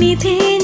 নিধি